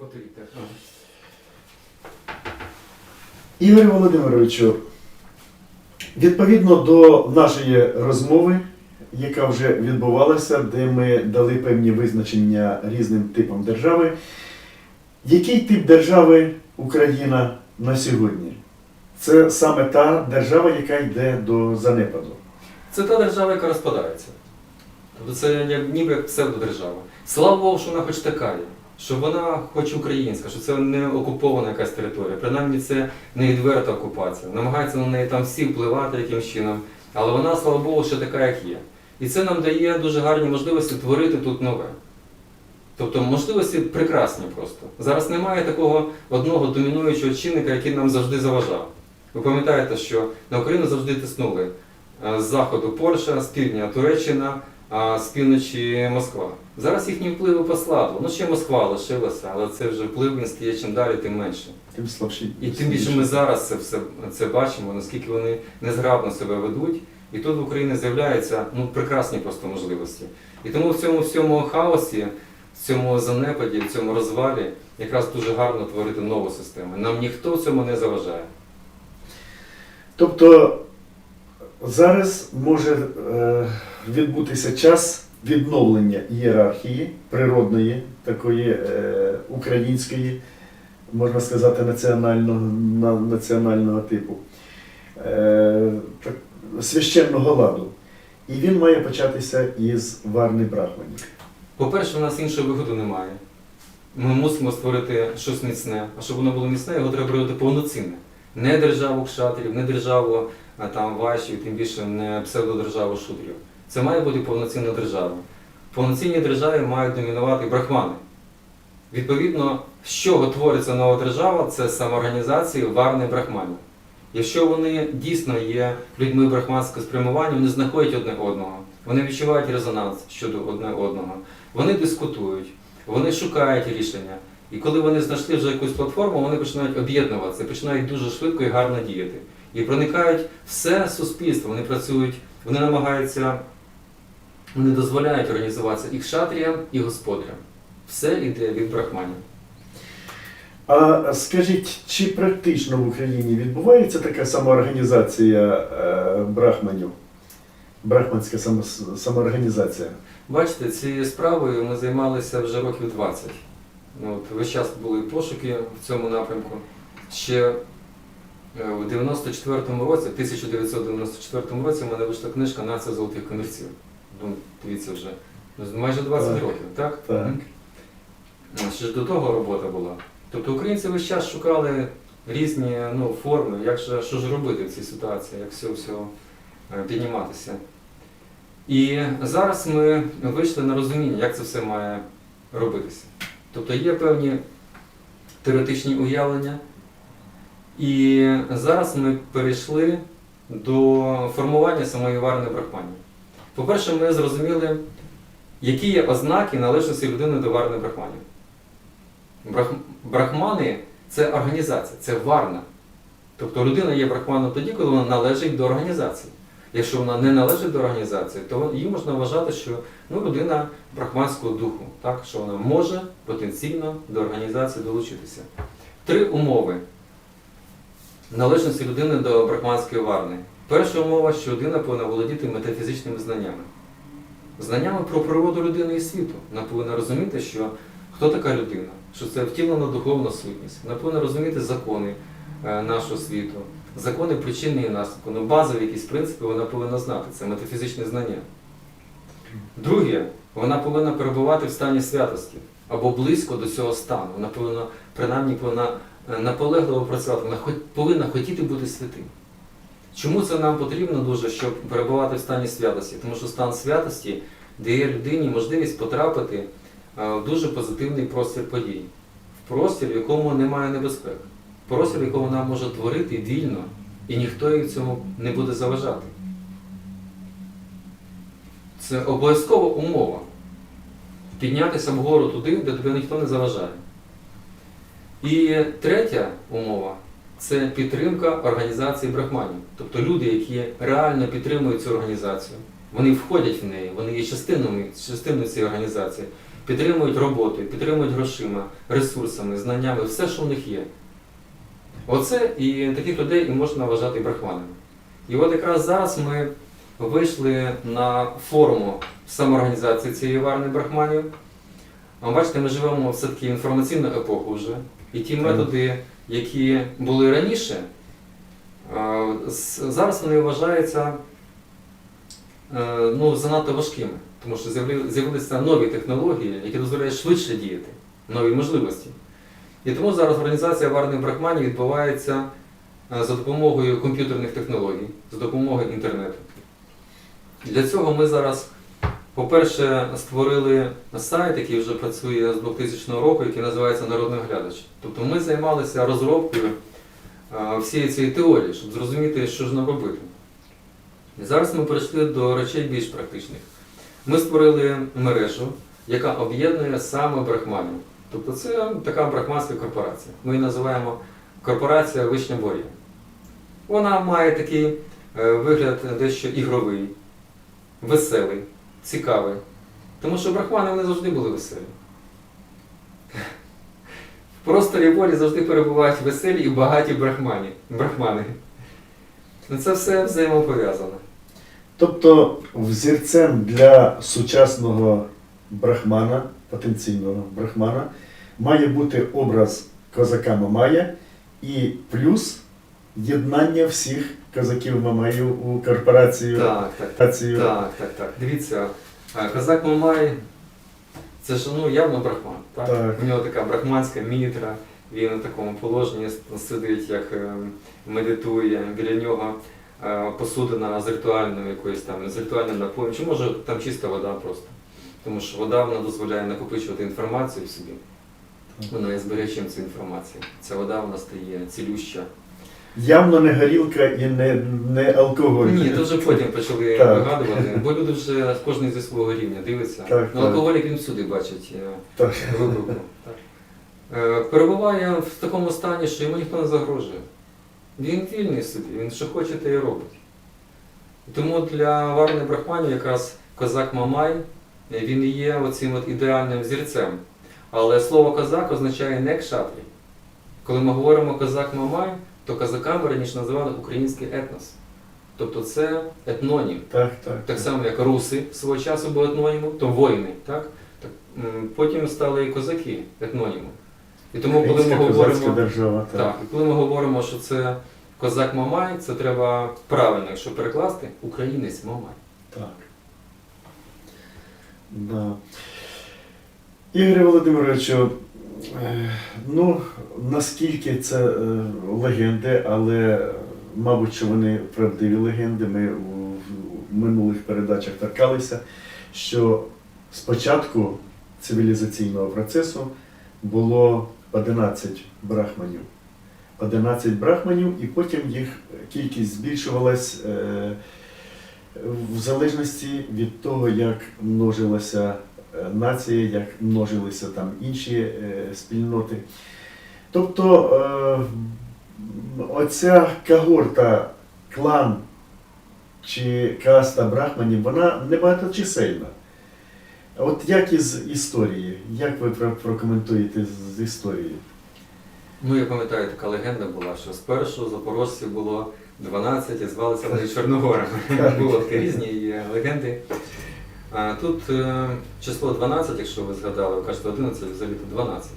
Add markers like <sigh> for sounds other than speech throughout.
Повторіть, так. Володимировичу, відповідно до нашої розмови, яка вже відбувалася, де ми дали певні визначення різним типам держави, який тип держави Україна на сьогодні? Це саме та держава, яка йде до занепаду. Це та держава, яка розпадається. Тобто це ніби псевдодержава. Слава Богу, що вона хоч така є, що вона хоч українська, що це не окупована якась територія. Принаймні це не відверта окупація. Намагаються на неї там всі впливати якимось чином. Але вона, слава Богу, ще така, як є. І це нам дає дуже гарні можливості творити тут нове. Тобто можливості прекрасні просто. Зараз немає такого одного домінуючого чинника, який нам завжди заважав. Ви пам'ятаєте, що на Україну завжди тиснули Е, з заходу Польща, з півдня Туреччина, а з півночі Москва. Зараз їхні впливи послабло. Ну ще Москва лишилася, але це вже вплив він стає чим далі, тим менше. Тим слабші. І тим більше ми зараз це все це бачимо, наскільки вони незграбно себе ведуть. І тут в Україні з'являються ну, прекрасні просто можливості. І тому в цьому всьому хаосі, в цьому занепаді, в цьому розвалі якраз дуже гарно творити нову систему. Нам ніхто в цьому не заважає. Тобто зараз може е, відбутися час відновлення ієрархії природної, такої е, української, можна сказати, національного, на, національного типу, е, священного ладу. І він має початися із Варни Брахманів. По-перше, у нас іншого виходу немає. Ми мусимо створити щось міцне. А щоб воно було міцне, його треба робити повноцінне. Не державу кшатерів, не державу там, вашів, тим більше не псевдодержаву шутерів. Це має бути повноцінна держава. В повноцінній державі мають домінувати брахмани. Відповідно, з чого твориться нова держава, це самоорганізації варни брахманів. Якщо вони дійсно є людьми брахманського спрямування, вони знаходять одне одного, вони відчувають резонанс щодо одне одного, вони дискутують, вони шукають рішення. І коли вони знайшли вже якусь платформу, вони починають об'єднуватися, починають дуже швидко і гарно діяти. І проникають все суспільство, вони працюють, вони намагаються, вони дозволяють організуватися і кшатріям, і господарям. Все йде від брахманів. А скажіть, чи практично в Україні відбувається така самоорганізація е, брахманів? Брахманська само, самоорганізація? Бачите, цією справою ми займалися вже років 20. Ну, От, весь час були пошуки в цьому напрямку. Ще е, в 94-му році, 1994 році, в мене вийшла книжка Нація золотих комірців. Ну, дивіться вже. ну, Майже 20 Так. років, так? Так. Ну, Ще ж до того робота була. Тобто українці весь час шукали різні ну, форми, як же, що ж робити в цій ситуації, як все всього підніматися. І зараз ми вийшли на розуміння, як це все має робитися. Тобто є певні теоретичні уявлення, і зараз ми перейшли до формування самої варни брахманів. По-перше, ми зрозуміли, які є ознаки належності людини до варни брахманів. Брах... Брахмани це організація, це варна. Тобто людина є брахманом тоді, коли вона належить до організації. Якщо вона не належить до організації, то її можна вважати, що ну, людина брахманського духу, так? що вона може потенційно до організації долучитися. Три умови належності людини до брахманської варни. Перша умова, що людина повинна володіти метафізичними знаннями. Знаннями про природу людини і світу. Вона повинна розуміти, що хто така людина, що це втілена духовна сутність. Вона повинна розуміти закони е, нашого світу, закони причини і наслідку. Ну, базові якісь принципи вона повинна знати. Це метафізичне знання. Друге, вона повинна перебувати в стані святості або близько до цього стану. Вона повинна, принаймні, повинна е, наполегливо працювати, вона повинна хотіти бути святим. Чому це нам потрібно дуже, щоб перебувати в стані святості? Тому що стан святості дає людині можливість потрапити е, в дуже позитивний простір подій, в простір, в якому немає небезпек, в простір, в якому вона може творити вільно, і ніхто їй в цьому не буде заважати. Це обов'язкова умова. Піднятися вгору туди, де тебе ніхто не заважає. І третя умова це підтримка організації брахманів. Тобто люди, які реально підтримують цю організацію, вони входять в неї, вони є частиною, частиною цієї організації, підтримують роботою, підтримують грошима, ресурсами, знаннями, все, що в них є. Оце і таких людей і можна вважати брахманами. І от якраз зараз ми вийшли на форму самоорганізації цієї варни брахманів. А бачите, ми живемо все-таки інформаційну епоху вже. І ті методи, які були раніше, е, зараз вони вважаються е, ну, занадто важкими, тому що з'явилися нові технології, які дозволяють швидше діяти, нові можливості. І тому зараз організація варних брахманів відбувається е, за допомогою комп'ютерних технологій, за допомогою інтернету. Для цього ми зараз, по-перше, створили сайт, який вже працює з 2000 року, який називається Народний глядач. Тобто ми займалися розробкою е, всієї цієї теорії, щоб зрозуміти, що ж нам робити. І зараз ми перейшли до речей більш практичних. Ми створили мережу, яка об'єднує саме брахманів. Тобто це така брахманська корпорація. Ми її називаємо корпорація Вишня Борія. Вона має такий е, вигляд дещо ігровий, веселий, цікавий. Тому що брахмани вони завжди були веселі. В просторі волі завжди перебувають веселі і багаті брахмані, брахмани. Ну, Це все взаємопов'язано. Тобто взірцем для сучасного брахмана, потенційного брахмана, має бути образ козака Мамая і плюс єднання всіх козаків Мамаїв у корпорацію. Так, так, так. Так, так, так. Дивіться, козак Мамай це ж ну, явно брахман. Так? Так. У нього така брахманська мітра, він на такому положенні сидить, як е, медитує, біля нього е, посудина з ритуальною якоюсь там, з ритуальним напоєм, чи може там чиста вода просто. Тому що вода вона дозволяє накопичувати інформацію в собі. Вона є зберігачем цієї інформації. Ця вода вона стає цілюща. Явно не горілка і не, не алкоголь. Ні, то вже потім почали Так. вигадувати, <laughs> бо люди вже кожен зі свого рівня дивиться. Так, ну, так. алкоголік він всюди бачить е, Так. вибуху. Так. Е, Перебуває в такому стані, що йому ніхто не загрожує. Він вільний собі, він що хоче, те і робить. Тому для варни брахманів якраз козак Мамай, е, він є оцим от ідеальним зірцем. Але слово козак означає не кшатрі. Коли ми говоримо козак Мамай, то козаками раніше називали український етнос. Тобто це етнонім. Так, так. Так само, як руси свого часу були етнонімом, то воїни. Так? Так, потім стали і козаки етнонімом. І тому, коли ми говоримо, держава. Так. так, і коли ми говоримо, що це козак Мамай, це треба правильно, якщо перекласти, українець Мамай. Так. Да. Ігорю Володимировичу, ну, наскільки це е, легенди, але, мабуть, що вони правдиві легенди. Ми в в минулих передачах торкалися, що спочатку цивілізаційного процесу було 11 брахманів. 11 брахманів, і потім їх кількість збільшувалась. е, в залежності від того, як множилася е, нація, як множилися там інші е, спільноти. Тобто е, оця когорта, клан чи каста брахманів, вона небагаточисельна. От як із історії, як ви прокоментуєте з- історії? Ну, я пам'ятаю, така легенда була, що спершу запорожців було 12 і звалися вони <laughs> Чорногорами. Було такі різні легенди. Тут е, число 12, якщо ви згадали, ви кажете 11, взагалі то 12.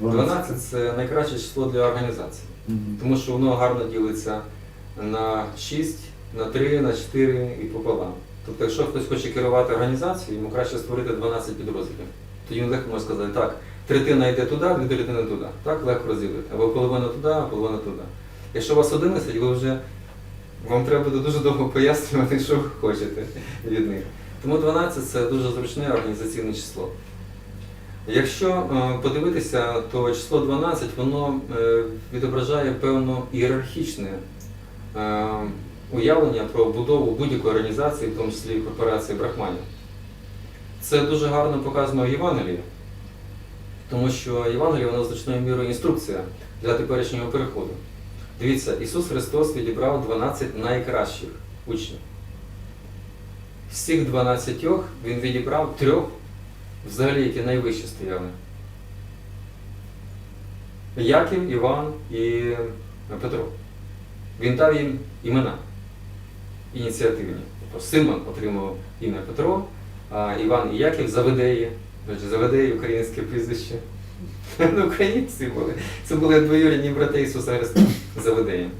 12 це найкраще число для організації, тому що воно гарно ділиться на 6, на 3, на 4 і пополам. Тобто, якщо хтось хоче керувати організацією, йому краще створити 12 підрозділів. Тоді він легко може сказати, так, третина йде туди, дві третини туди. Так легко розділити. Або половина туди, а половина туди. Якщо у вас 11, ви вже вам треба буде дуже довго пояснювати, що ви хочете від них. Тому 12 це дуже зручне організаційне число. Якщо е, подивитися, то число 12 воно е, відображає певно ієрархічне е, уявлення про будову будь-якої організації, в тому числі корпорації брахманів. Це дуже гарно показано в Євангелії, тому що Євангеліє воно значною мірою інструкція для теперішнього переходу. Дивіться, Ісус Христос відібрав 12 найкращих учнів. З цих 12 Він відібрав трьох взагалі, які найвище стояли. Яків, Іван і Петро. Він дав їм імена ініціативні. Тобто Симон отримав ім'я Петро, а Іван і Яків Заведеї. До Заведеї українське прізвище. <laughs> Ну, українці були. Це були двоюрідні брати Ісуса Христа Заведеї.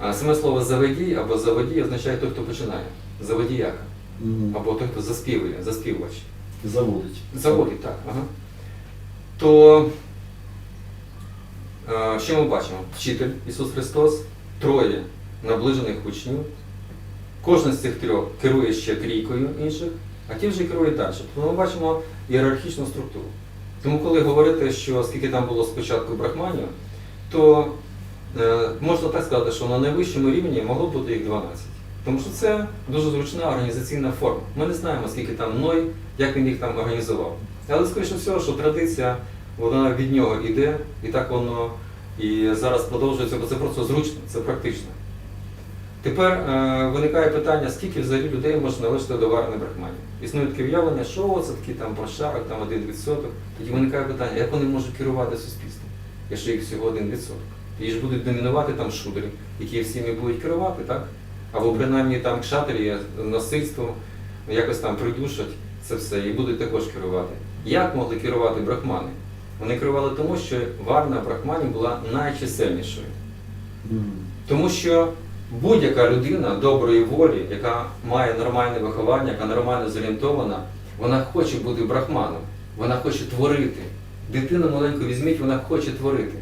А саме слово заведій або заводій означає той, хто починає. Заводіяка. Мгм. Або той, хто заспівує, заспівувач. Заводить. Заводить, так. Ага. То е, що ми бачимо? Вчитель Ісус Христос, троє наближених учнів. Кожен з цих трьох керує ще трійкою інших, а ті вже керують далі. Тобто ми бачимо ієрархічну структуру. Тому коли говорити, що скільки там було спочатку брахманів, то е, можна так сказати, що на найвищому рівні могло бути їх 12. Тому що це дуже зручна організаційна форма. Ми не знаємо, скільки там Ной, як він їх там організував. Але скоріше всього, що традиція вона від нього йде, і так воно і зараз продовжується, бо це просто зручно, це практично. Тепер е, виникає питання, скільки взагалі людей може належати до варених брахманів. Існує таке уявлення, що це такий там прошарок, там 1%. Тоді виникає питання, як вони можуть керувати суспільством, якщо їх всього 1%. Тоді ж будуть домінувати там шудери, які всіми будуть керувати, так? Або принаймні там кшатрі насильством якось там придушать це все і будуть також керувати. Як могли керувати брахмани? Вони керували тому, що варна брахманів була найчисельнішою. Тому що будь-яка людина доброї волі, яка має нормальне виховання, яка нормально зорієнтована, вона хоче бути брахманом, вона хоче творити. Дитину маленьку візьміть, вона хоче творити.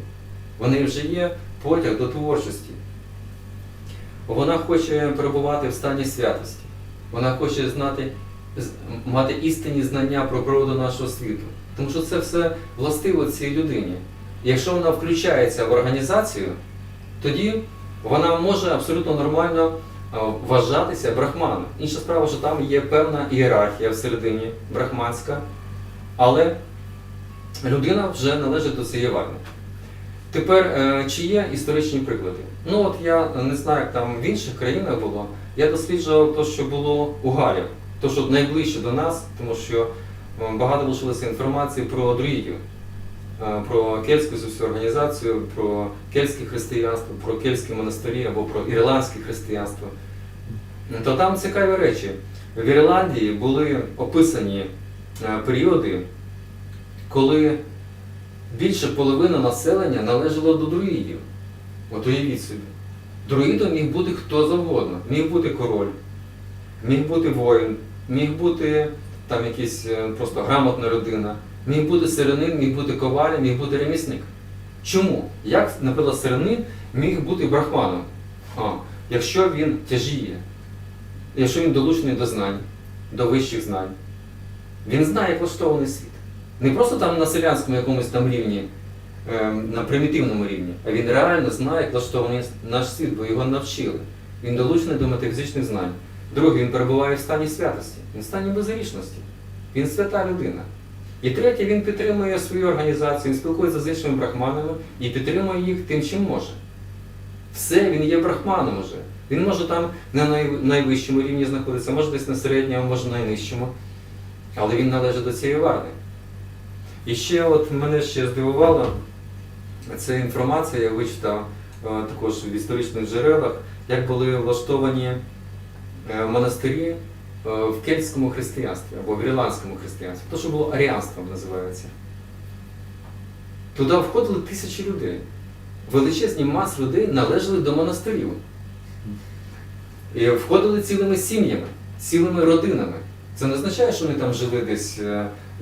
В неї вже є потяг до творчості. Вона хоче перебувати в стані святості. Вона хоче знати, мати істинні знання про природу нашого світу. Тому що це все властиво цій людині. Якщо вона включається в організацію, тоді вона може абсолютно нормально вважатися брахманом. Інша справа, що там є певна ієрархія всередині брахманська, але людина вже належить до цієї варни. Тепер, е, чи є історичні приклади? Ну от я не знаю, як там в інших країнах було. Я досліджував те, що було у Галях, то, що найближче до нас, тому що е, багато лишилося інформації про друїдів, е, про кельтську цю організацію, про кельтське християнство, про кельтські монастирі або про ірландське християнство. То там цікаві речі. В Ірландії були описані періоди, коли більше половини населення належало до друїдів. От уявіть собі. Друїдом міг бути хто завгодно. Міг бути король, міг бути воїн, міг бути там якийсь е, просто грамотна людина, міг бути селянин, міг бути коваль, міг бути ремісник. Чому? Як, наприклад, селянин міг бути брахманом? А, якщо він тяжіє, якщо він долучений до знань, до вищих знань, він знає, як влаштований світ. Не просто там на селянському якомусь там рівні, ем, на примітивному рівні, а він реально знає, як влаштований наш світ, бо його навчили. Він долучений до метафізичних знань. Друге, він перебуває в стані святості, він в стані безгрішності. Він свята людина. І третє, він підтримує свою організацію, він спілкується з іншими брахманами і підтримує їх тим, чим може. Все, він є брахманом уже. Він може там на найвищому рівні знаходитися, може десь на середньому, може на найнижчому. Але він належить до цієї варни. І ще от мене ще здивувало, це інформація, я вичитав е, також в історичних джерелах, як були влаштовані е, монастирі е, в кельтському християнстві або в ірландському християнстві. То, що було аріанством називається. Туди входили тисячі людей. Величезні маси людей належали до монастирів. І входили цілими сім'ями, цілими родинами. Це не означає, що вони там жили десь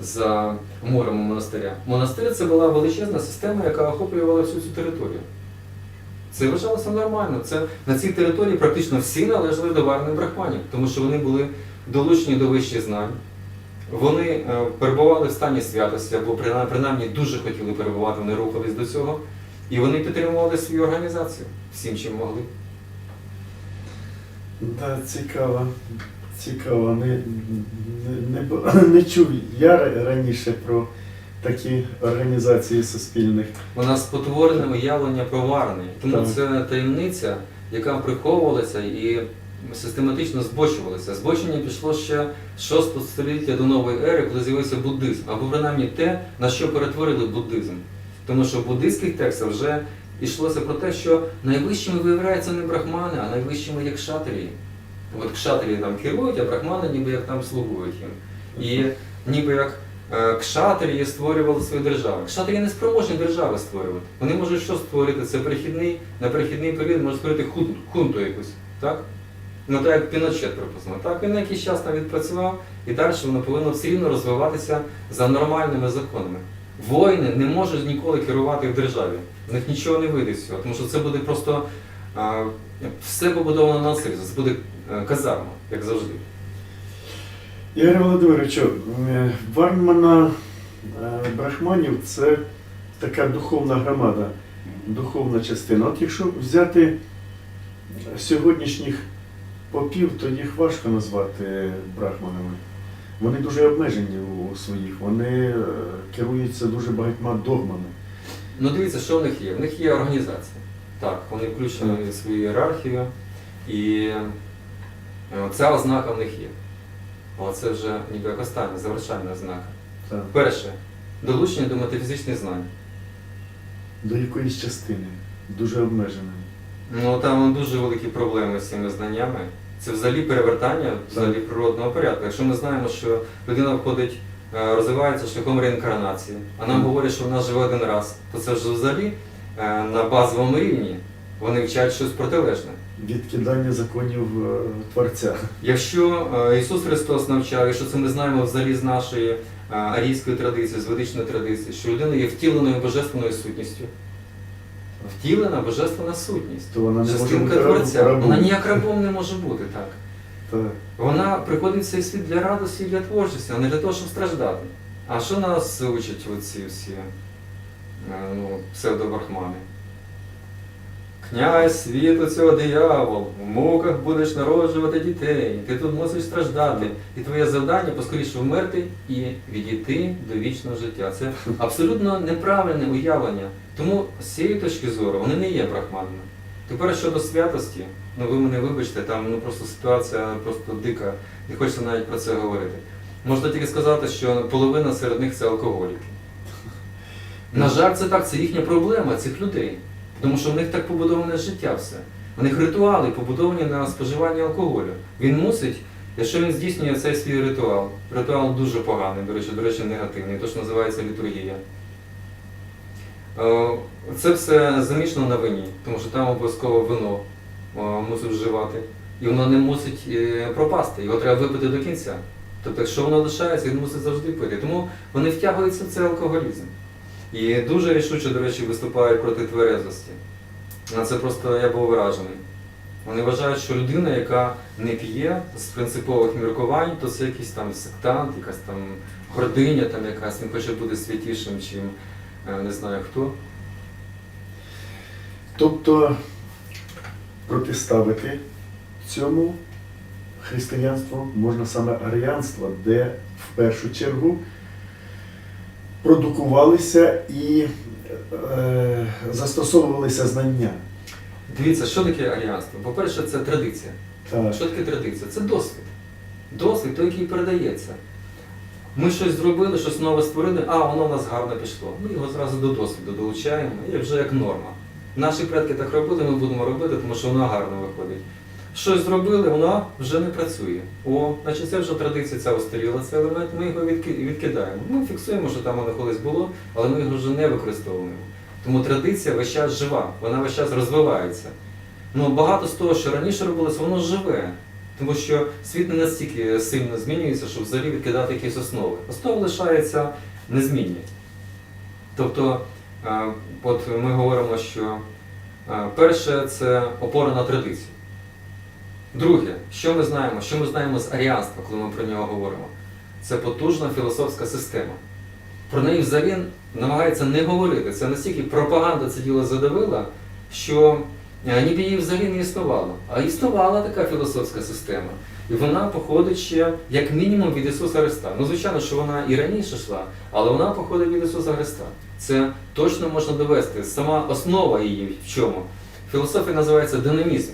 за морем монастиря. Монастир це була величезна система, яка охоплювала всю цю територію. Це вважалося нормально. Це, на цій території практично всі належали до варних брахманів, тому що вони були долучені до вищих знань. Вони е, перебували в стані святості, або принаймні, дуже хотіли перебувати, вони рухались до цього. І вони підтримували свою організацію всім, чим могли. Да, цікаво. Цікаво. Не, не, не, <laughs> не чув я раніше про такі організації суспільних. У нас спотворене уявлення про варни. Тому Так. це таємниця, яка приховувалася і систематично збочувалися. Збочення пішло ще з 6 століття до нової ери, коли з'явився буддизм, або принаймні те, на що перетворили буддизм. Тому що в буддистських текстах вже йшлося про те, що найвищими виявляються не брахмани, а найвищими як кшатрії. От кшатрії там керують, а брахмани ніби як там слугують їм. І ніби як е, кшатрії створювали свої держави. Кшатрії не спроможні держави створювати. Вони можуть що створити? Це перехідний, на перехідний період можуть створити хунту, хунту якусь. Так? Ну так як Піночет, припустимо. Так, він якийсь час там відпрацював, і далі воно повинно все рівно розвиватися за нормальними законами. Воїни не можуть ніколи керувати в державі. В них нічого не вийде з цього, тому що це буде просто все побудовано на це буде е, казарма, як завжди. Ігор Володимировичу, е, Вармана е, Брахманів це така духовна громада, духовна частина. От якщо взяти сьогоднішніх попів, то їх важко назвати брахманами. Вони дуже обмежені у своїх, вони е, керуються дуже багатьма догмами. Ну дивіться, що в них є. В них є організація. Так, вони включені в свою ієрархію, і е, ця ознака в них є. Але це вже ніби як остання, завершальна ознака. Так. Перше, долучення до метафізичних знань. До якоїсь частини, дуже обмеженої. Ну там дуже великі проблеми з цими знаннями. Це взагалі перевертання взагалі природного порядку. Якщо ми знаємо, що людина входить, е, розвивається шляхом реінкарнації, а нам говорять, що вона живе один раз, то це ж взагалі на базовому рівні вони вчать щось протилежне. Відкидання законів е, Творця. Якщо е, Ісус Христос навчав, і що це ми знаємо взагалі з нашої е, арійської традиції, з ведичної традиції, що людина є втіленою божественною сутністю. Втілена божественна сутність. То вона не може Частинка бути Творця. рабом. Вона ніяк рабом не може бути, так. Так. Вона приходить в цей світ для радості і для творчості, а не для того, щоб страждати. А що нас учать оці всі е, ну, псевдобрахмани? Князь світу цього диявол, в муках будеш народжувати дітей, ти тут мусиш страждати. І твоє завдання поскоріше вмерти і відійти до вічного життя. Це абсолютно неправильне уявлення. Тому з цієї точки зору вони не є брахманами. Тепер щодо святості, ну ви мене вибачте, там ну просто ситуація просто дика, не хочеться навіть про це говорити. Можна тільки сказати, що половина серед них це алкоголіки. На жаль, це так, це їхня проблема цих людей. Тому що в них так побудоване життя все. У них ритуали побудовані на споживанні алкоголю. Він мусить, якщо він здійснює цей свій ритуал, ритуал дуже поганий, до речі, до речі, негативний, то що називається літургія. Е, Це все замішано на вині, тому що там обов'язково вино е, мусить вживати. І воно не мусить е, пропасти, його треба випити до кінця. Тобто, якщо воно лишається, він мусить завжди пити. Тому вони втягуються в цей алкоголізм. І дуже рішуче, до речі, виступають проти тверезості. На це просто я був вражений. Вони вважають, що людина, яка не п'є з принципових міркувань, то це якийсь там сектант, якась там гординя, там якась, він хоче бути святішим, чим е, не знаю хто. Тобто протиставити цьому християнству можна саме аріанство, де в першу чергу продукувалися і е, застосовувалися знання. Дивіться, що таке аріанство? По-перше, це традиція. Так. Що таке традиція? Це досвід. Досвід той, який передається. Ми щось зробили, щось нове створили, а воно в нас гарно пішло. Ми його зразу до досвіду долучаємо, і вже як норма. Наші предки так робили, ми будемо робити, тому що воно гарно виходить. Щось зробили, воно вже не працює. О, значить це вже традиція ця устаріла, цей елемент, ми його відкидаємо. Ми фіксуємо, що там воно колись було, але ми його вже не використовуємо. Тому традиція весь час жива, вона весь час розвивається. Ну, багато з того, що раніше робилося, воно живе. Тому що світ не настільки сильно змінюється, щоб взагалі відкидати якісь основи. Основи лишаються незмінні. Тобто, е, от ми говоримо, що е, перше це опора на традицію. Друге, що ми знаємо? Що ми знаємо з аріанства, коли ми про нього говоримо? Це потужна філософська система. Про неї взагалі намагається не говорити. Це настільки пропаганда це діло задавила, що е, ніби її взагалі не існувало. А існувала така філософська система. І вона походить ще як мінімум від Ісуса Христа. Ну, звичайно, що вона і раніше йшла, але вона походить від Ісуса Христа. Це точно можна довести. Сама основа її в чому? Філософія називається динамізм.